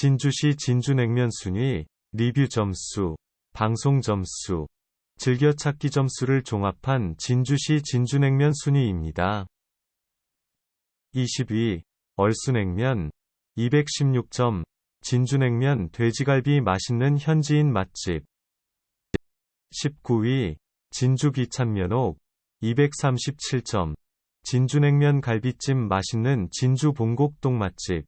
진주시 진주냉면 순위, 리뷰 점수, 방송 점수, 즐겨찾기 점수를 종합한 진주시 진주냉면 순위입니다. 20위, 얼순냉면, 216점, 진주냉면 돼지갈비 맛있는 현지인 맛집. 19위, 진주 기찬면옥, 237점, 진주냉면 갈비찜 맛있는 진주 봉곡동 맛집.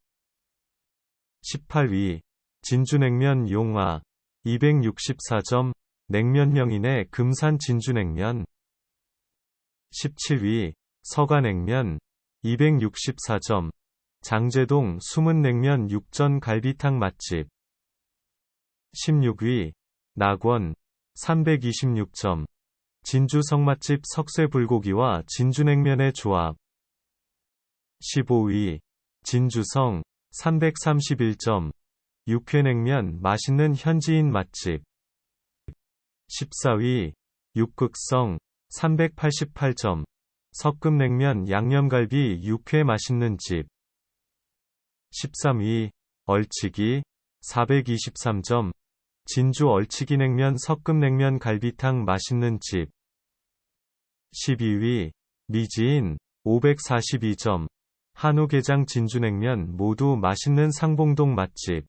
18위, 진주냉면 용화, 264점, 냉면 명인의 금산 진주냉면. 17위, 서가냉면, 264점, 장제동 숨은 냉면 육전 갈비탕 맛집. 16위, 낙원, 326점, 진주 성맛집 석쇠 불고기와 진주냉면의 조합. 15위, 진주성, 331점, 육회냉면 맛있는 현지인 맛집. 14위, 육극성, 388점, 석금냉면 양념갈비 육회 맛있는 집. 13위, 얼치기, 423점, 진주 얼치기 냉면 석금냉면 갈비탕 맛있는 집. 12위, 미지인, 542점, 한우게장 진주냉면 모두 맛있는 상봉동 맛집.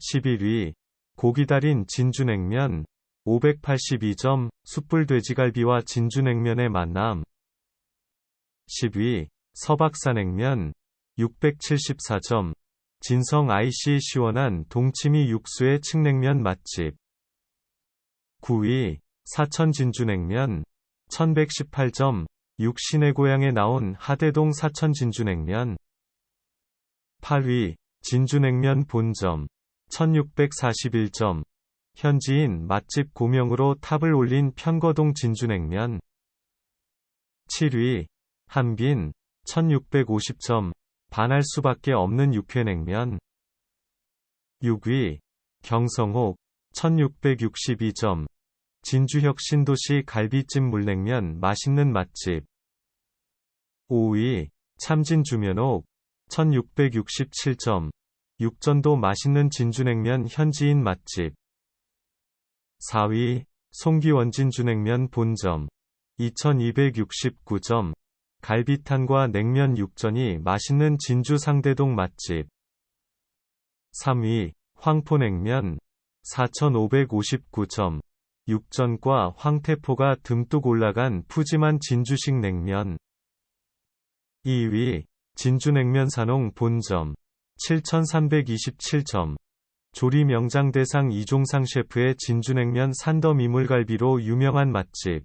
11위, 고기 달인 진주냉면, 582점, 숯불 돼지갈비와 진주냉면의 만남. 10위, 서박사냉면, 674점, 진성 IC 시원한 동치미 육수의 칡냉면 맛집. 9위, 사천 진주냉면, 1118점, 육신의 고향에 나온 하대동 사천 진주냉면. 8위, 진주냉면 본점, 1641점, 현지인 맛집 고명으로 탑을 올린 편거동 진주냉면. 7위, 한빈, 1650점, 반할 수밖에 없는 육회냉면. 6위, 경성옥, 1662점, 진주혁 신도시 갈비찜 물냉면 맛있는 맛집. 5위, 참진 주면옥, 1667점, 육전도 맛있는 진주냉면 현지인 맛집. 4위, 송기원 진주냉면 본점, 2269점, 갈비탕과 냉면 육전이 맛있는 진주 상대동 맛집. 3위, 황포냉면, 4559점, 육전과 황태포가 듬뿍 올라간 푸짐한 진주식 냉면. 2위, 진주냉면 산홍 본점, 7327점. 조리 명장 대상 이종상 셰프의 진주냉면 산더 미물갈비로 유명한 맛집.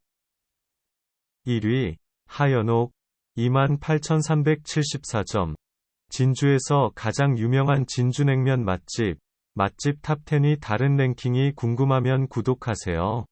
1위, 하연옥, 28,374점. 진주에서 가장 유명한 진주냉면 맛집. 맛집 탑10이 다른 랭킹이 궁금하면 구독하세요.